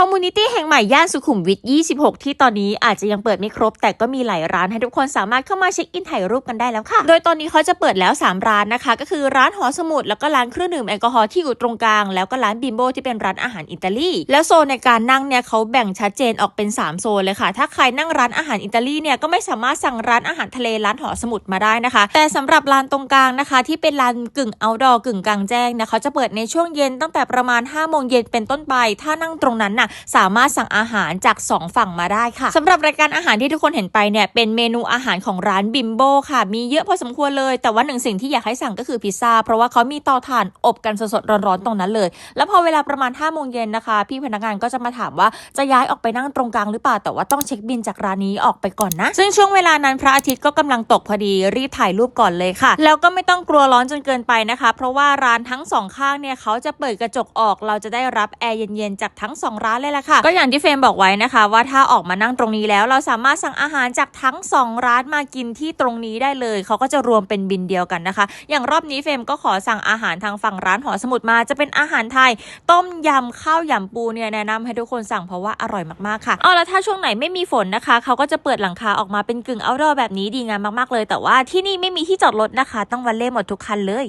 คอมมูนิตี้แห่งใหม่ย่านสุขุมวิท 26 ที่ตอนนี้อาจจะยังเปิดไม่ครบ แต่ก็มีหลายร้านให้ทุกคนสามารถเข้ามาเช็คอินถ่ายรูปกันได้แล้วค่ะ โดยตอนนี้เขาจะเปิดแล้ว 3 ร้านนะคะ ก็คือร้านหอสมุดแล้วก็ร้านเครื่องดื่มแอลกอฮอล์ที่อยู่ตรงกลาง แล้วก็ร้านบิมโบที่เป็นร้านอาหารอิตาลี แล้วโซนในการนั่งเนี่ยเขาแบ่งชัดเจนออกเป็น 3 โซนเลยค่ะ ถ้าใครนั่งร้านอาหารอิตาลีเนี่ยก็ไม่สามารถสั่งร้านอาหารทะเลร้านหอสมุดมาได้นะคะ แต่สำหรับร้านตรงกลางนะคะ ที่เป็นร้านกึ่ง outdoor กึ่งกลางแจ้งเนี่ยเขาจะเปิดในช่วงเย็นตั้งแต่ประมาณ5โมงเย็นเป็นต้นไป ถ้านั่งตรงนั้นน่ะสามารถสั่งอาหารจาก 2 ฝั่งมาได้ค่ะสำหรับรายการอาหารที่ทุกคนเห็นไปเนี่ยเป็นเมนูอาหารของร้านบิมโบค่ะ มีเยอะพอสมควรเลย แต่ว่าหนึ่งสิ่งที่อยากให้สั่งก็คือพิซซ่า เพราะว่าเขามีเตาถ่านอบกันสดๆร้อนๆตรงนั้นเลย แล้วพอเวลาประมาณ5โมงเย็นนะคะ พี่พนักงานก็จะมาถามว่าจะย้ายออกไปนั่งตรงกลางหรือเปล่า แต่ว่าต้องเช็คบินจากร้านนี้ออกไปก่อนนะ ซึ่งช่วงเวลานั้นพระอาทิตย์ก็กำลังตกพอดีรีบถ่ายรูปก่อนเลยค่ะ แล้วก็ไม่ต้องกลัวร้อนจนเกินไปนะคะ เพราะว่าร้านทั้งสองข้างเนี่ยเขาจะเปิดกระจกออก เราจะได้รับแอร์เย็นๆจากทั้งสองร้านเลยล่ะค่ะ ก็อย่างที่เฟรมบอกไว้นะคะ ว่าถ้าออกมานั่งตรงนี้แล้วเราสามารถสั่งอาหารจากทั้งสองร้านมากินที่ตรงนี้ได้เลย เขาก็จะรวมเป็นบินเดียวกันนะคะ อย่างรอบนี้เฟรมก็ขอสั่งอาหารทางฝั่งร้านหอสมุดมาจะเป็นอาหารไทย ต้มยำข้าวยำปูเนี่ยแนะนำให้ทุกคนสั่งเพราะว่าอร่อยมากๆค่ะเอาแล้วถ้าช่วงไหนไม่มีฝนนะคะ เขาก็จะเปิดหลังคาออกมาเป็นกึ่งเอาท์ดอร์แบบนี้ดีงามมากๆเลย แต่ว่าที่นี่ไม่มีที่จอดรถนะคะ ต้องวันเล่หมดทุกคันเลย